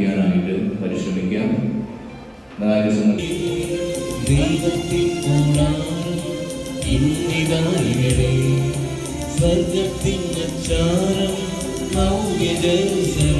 പ്രാർത്ഥിക്കാനായിട്ട് പരിശ്രമിക്കാം. സ്വർഗത്തിന്റെ ചാരം കൂടാരം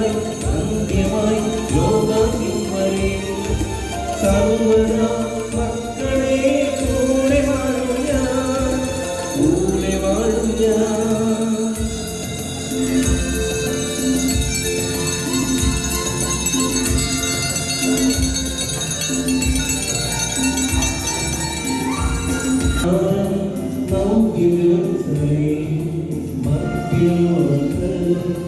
ആദിയായി അന്ത്യമായി ലോകാന്ത്യം വരെ സർവദാ മക്കളെ കൂടെ വാഴും ഞാൻ. കൂടെ വാഴും ഞാൻ സ്വർഗത്തിൽ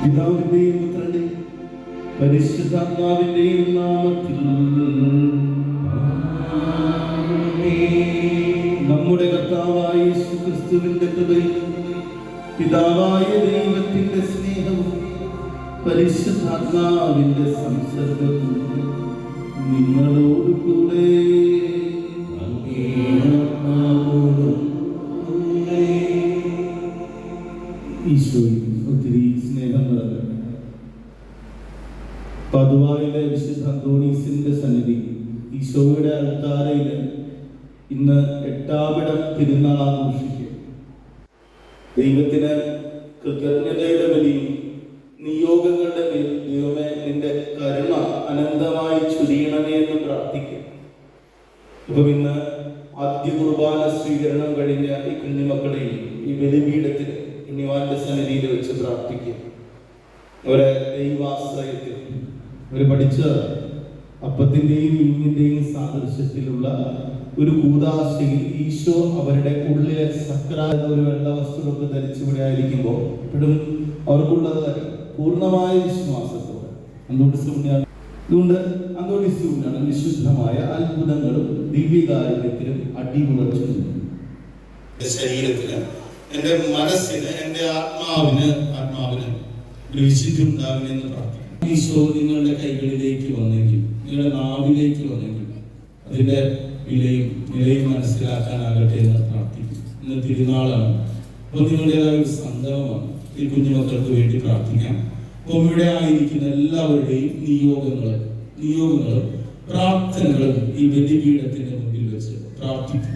പിതാവിന്റെയും പുത്രന്റെയും പരിശുദ്ധാത്മാവിന്റെയും നാമത്തിൽ. നമ്മുടെ കർത്താവായ ക്രിസ്തുവിന്റെ കൃപയും പിതാവായ ദൈവത്തിന്റെ സ്നേഹവും പരിശുദ്ധാത്മാവിന്റെ സംസർഗവും നിങ്ങളോട് ഈശോയിൽ ഒത്തിരി സ്നേഹം പതുവായിലെ വിശുദ്ധ അന്തോണീസിന്റെ സന്നിധി ഈശോയുടെ അൾത്താരയിൽ ഇന്ന് എട്ടാവിടം തിരുനാൾ ആഘോഷിക്കും ദൈവത്തിന് കൃതജ്ഞതയുടെ ബലിയും നിയോഗങ്ങളുടെ ദൈവമേ നിന്റെ കരുണ അനന്തമായി ചുരിയണമേ എന്ന് പ്രാർത്ഥിക്കും ഇപ്പൊ ഇന്ന് ആദ്യ കുർബാന സ്വീകരണം കഴിഞ്ഞ ഈ കുഞ്ഞുമക്കളെയും ഈ ബലിപീഠത്തിൽ ഉണ്ണിവാന്റെ സന്നിധിയിൽ വെച്ച് പ്രാർത്ഥിക്കുക. അവരെ ദൈവാശ്രയത്തിൽ അവർ പഠിച്ച അപ്പത്തിന്റെയും മീനിന്റെയും സാദൃശ്യത്തിലുള്ള ഒരു കൂതാശയിൽ ഈശോ അവരുടെ ഉള്ളിലെ സക്ര എന്ന ഒരു വെള്ള വസ്തുവൊക്കെ ധരിച്ചിവിടെ ആയിരിക്കുമ്പോൾ എപ്പോഴും അവർക്കുള്ളത് പൂർണമായ വിശ്വാസത്തോടെ. അന്തോണിസുണ്യാണ് അതുകൊണ്ട് അന്തോണിസുണ്യാണ് വിശുദ്ധമായ അത്ഭുതങ്ങളും ദിവ്യകാരുണ്യത്തിലും അടിമുറച്ചു നിന്നു. എന്റെ മനസ്സിന് എന്റെ ആത്മാവിന് ആത്മാവിന് ഉണ്ടാകുമെന്ന് പ്രാർത്ഥിക്കുന്നു. ഈശോ നിങ്ങളുടെ കൈകളിലേക്ക് വന്നെങ്കിൽ നിങ്ങളുടെ നാവിലേക്ക് വന്നെങ്കിൽ അതിന്റെ വിലയും നിലയും മനസ്സിലാക്കാനാകട്ടെ എന്ന് പ്രാർത്ഥിക്കും ഇന്ന് തിരുനാളാണ്. അപ്പോൾ നിങ്ങളുടേതായ ഒരു സന്ദർഭമാണ്. ഈ കുഞ്ഞുമക്കൾക്ക് വേണ്ടി പ്രാർത്ഥിക്കാം. ഇവിടെ ആയിരിക്കുന്ന എല്ലാവരുടെയും നിയോഗങ്ങൾ നിയോഗങ്ങളും പ്രാർത്ഥനകളും ഈ ബലിപീഠത്തിന്റെ മുമ്പിൽ വെച്ച് പ്രാർത്ഥിക്കും